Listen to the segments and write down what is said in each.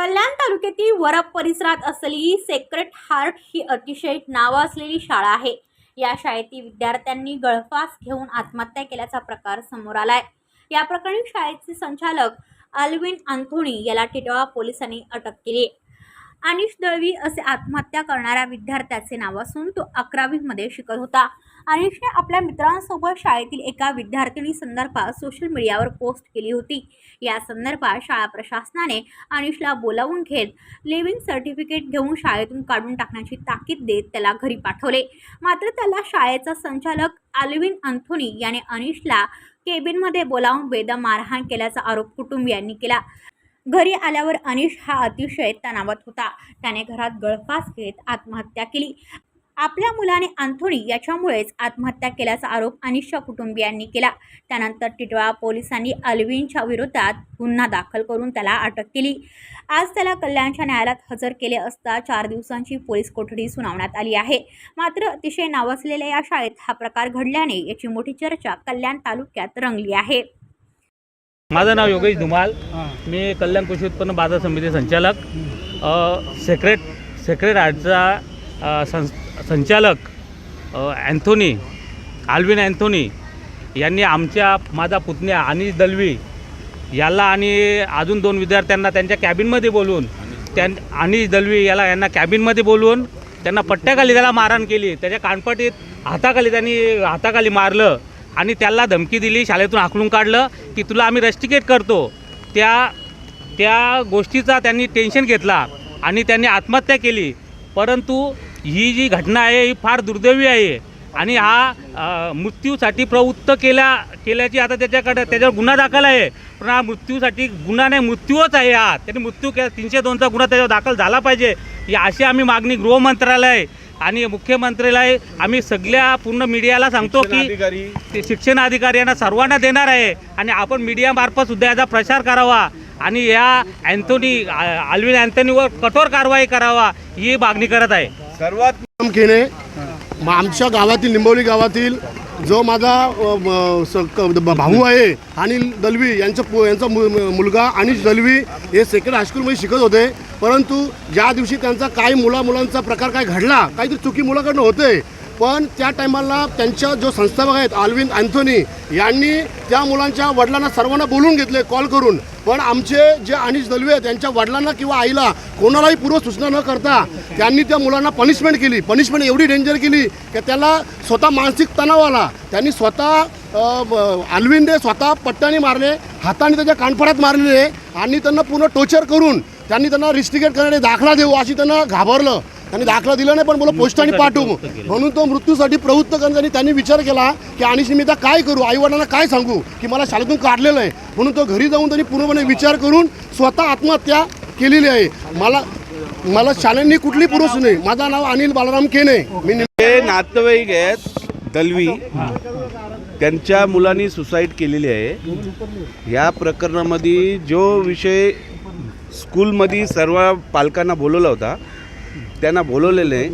कल्याण तालुक्यातील वरप परिसरात असलेली सेक्रेट हार्ट ही अतिशय नावं असलेली शाळा आहे. या शाळेतील विद्यार्थ्यांनी गळफास घेऊन आत्महत्या केल्याचा प्रकार समोर आलाय. या प्रकरणी शाळेचे संचालक अल्विन अँथोनी याला टिटवा पोलिसांनी अटक केली अनिश दळवी असे आत्महत्या करणाऱ्या विद्यार्थ्याचे नाव असून तो अकरावीमध्ये शिकत होता. अनिशने आपल्या मित्रांसोबत शाळेतील एका विद्यार्थिनी संदर्भात सोशल मीडियावर पोस्ट केली होती. या संदर्भात शाळा प्रशासनाने अनिशला बोलावून घेत लिव्हिंग सर्टिफिकेट घेऊन शाळेतून काढून टाकण्याची ताकीद देत त्याला घरी पाठवले. मात्र त्याला शाळेचा संचालक अल्विन अंथोनी याने अनिशला केबिनमध्ये बोलावून बेदम मारहाण केल्याचा आरोप कुटुंबियांनी केला. घरी आल्यावर अनिश हा अतिशय तणावात होता. त्याने घरात गळफास घेत आत्महत्या केली. आपल्या मुलाने अँथोनी याच्यामुळेच आत्महत्या केल्याचा आरोप अनिशच्या कुटुंबियांनी केला. त्यानंतर टिटवाळा पोलिसांनी अल्विनच्या विरोधात गुन्हा दाखल करून त्याला अटक केली. आज त्याला कल्याणच्या न्यायालयात हजर केले असता चार दिवसांची पोलीस कोठडी सुनावण्यात आली आहे. मात्र अतिशय नावाजलेल्या या शाळेत हा प्रकार घडल्याने याची मोठी चर्चा कल्याण तालुक्यात रंगली आहे. माझं नाव योगेश धुमाल. मी कल्याण कृषी उत्पन्न बाजार समिती संचालक. सेक्रेट सेक्रेट आर्टचा सं संचालक अँथोनी आल्विन अँथोनी यांनी आमच्या माझा पुतण्या अनिश दलवी याला आणि अजून दोन विद्यार्थ्यांना त्यांच्या कॅबिनमध्ये बोलवून त्यां अनिश दलवी याला यांना कॅबिनमध्ये बोलवून त्यांना पट्ट्याखाली त्याला मारहाण केली. त्याच्या कानपटीत हाताखाली त्यांनी हाताखाली मारलं. आणि त्याला धमकी दिली शाळेतून हाकलून काढलं की तुला आम्ही रस्टिकेट करतो. त्या त्या गोष्टीचा त्यांनी टेन्शन घेतला आणि त्यांनी आत्महत्या केली. परंतु ही जी घटना आहे ही फार दुर्दैवी आहे आणि हा मृत्यूसाठी प्रवृत्त केल्या केल्याची आता त्याच्याकडे त्याच्यावर गुन्हा दाखल आहे. पण हा मृत्यूसाठी गुन्हा नाही मृत्यूच आहे हा. त्यांनी मृत्यू केला तीनशे दोनचा गुन्हा त्याच्यावर दाखल झाला पाहिजे. ही अशी आम्ही मागणी गृहमंत्रालय आणि मुख्यमंत्र्याला आम्ही सगळ्या पूर्ण मीडियाला सांगतो की अधिकारी ते शिक्षण अधिकारी यांना सर्वांना देणार आहे. आणि आपण मीडियामार्फत सुद्धा याचा प्रचार करावा. आणि या अँथोनी अल्विन अँथोनीवर कठोर कारवाई करावा ही मागणी करत आहे. सर्वात काम केले. मग आमच्या गावातील निंबवली गावातील जो माझा स- क- भाऊ आहे अनिल दलवी यांचं पु- यांचा मु- मुलगा अनिश दलवी हे सेकंड हायस्कूलमध्ये शिकत होते. परंतु ज्या दिवशी त्यांचा काही मुला मुलांचा प्रकार काय घडला काहीतरी चुकी मुलाकडनं होते पण त्या टायमाला त्यांच्या जो संस्थापक आहेत आल्विन अँथोनी यांनी त्या मुलांच्या वडिलांना सर्वांना बोलून घेतले कॉल करून. पण आमचे जे अनिश दलवे आहेत त्यांच्या वडिलांना किंवा आईला कोणालाही पूर्व सूचना न करता त्यांनी त्या मुलांना पनिशमेंट केली. पनिशमेंट एवढी डेंजर केली की त्याला स्वतः मानसिक तणाव आला. त्यांनी स्वतः अल्विंदे स्वतः पट्ट्याने मारले हाताने त्याच्या कानफडात मारलेले आणि त्यांना पूर्ण टोचर करून त्यांनी त्यांना रिस्टिकेट करण्याने दाखला देऊ अशी त्यांना घाबरलं. त्यांनी दाखला दिला नाही पण बोला पोस्टाने पाठवू. म्हणून तो मृत्यूसाठी प्रवृत्त करण्यासाठी त्यांनी विचार केला की आणि मी काय करू? आईवडिलांना काय सांगू? की मला शाळेतून काढलेलं आहे. म्हणून तो घरी जाऊन त्यांनी पूर्णपणे विचार करून स्वतः आत्महत्या केलेली आहे. मला मला शाळांनी कुठली पुरुष नाही. माझं नाव अनिल बालाराम केने. मी हे नातेवाईक आहेत दलवी. त्यांच्या मुलांनी सुसाईड केलेली आहे. या प्रकरणामध्ये जो विषय स्कूलमध्ये सर्व पालकांना बोलवला होता त्यांना बोलवलेलं आहे.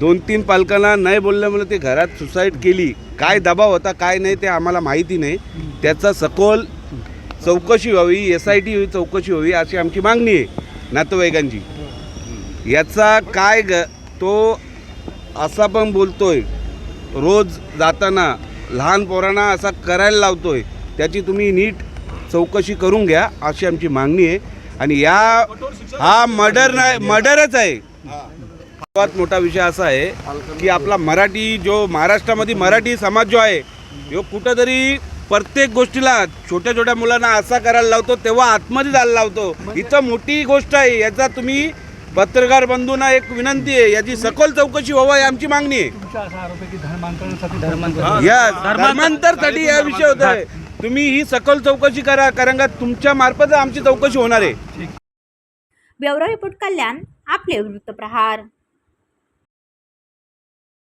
दोन तीन पालकांना नाही बोलल्यामुळे ते घरात सुसाईड केली. काय दबाव होता काय नाही ते आम्हाला माहिती नाही. त्याचा सखोल चौकशी व्हावी एस आय टी चौकशी व्हावी अशी आमची मागणी आहे नातेवाईकांची. याचा काय ग तो असा पण बोलतोय रोज जाताना लहान पोरांना असा करायला लावतोय त्याची तुम्ही नीट चौकशी करून घ्या अशी आमची मागणी आहे. आणि या हा मर्डर नाही मर्डरच आहे. सर्वात मोठा विषय असा आहे की आपला मराठी जो महाराष्ट्रामध्ये मराठी समाज जो आहे ह्यो कुठंतरी प्रत्येक गोष्टीला छोट्या छोट्या मुलांना असा करायला लावतो तेव्हा आतमध्ये जायला लावतो. इथं मोठी गोष्ट आहे याचा तुम्ही पत्रकार बंधूंना एक विनंती आहे याची सखोल चौकशी व्हावं ही आमची मागणी आहे. या धर्मांतरसाठी या विषय होत आहे. तुम्ही ही सखोल चौकशी करा कारण का तुमच्या मार्फत आमची चौकशी होणार आहे. ब्युरो रिपोर्ट कल्याण आपले वृत्तप्रहार.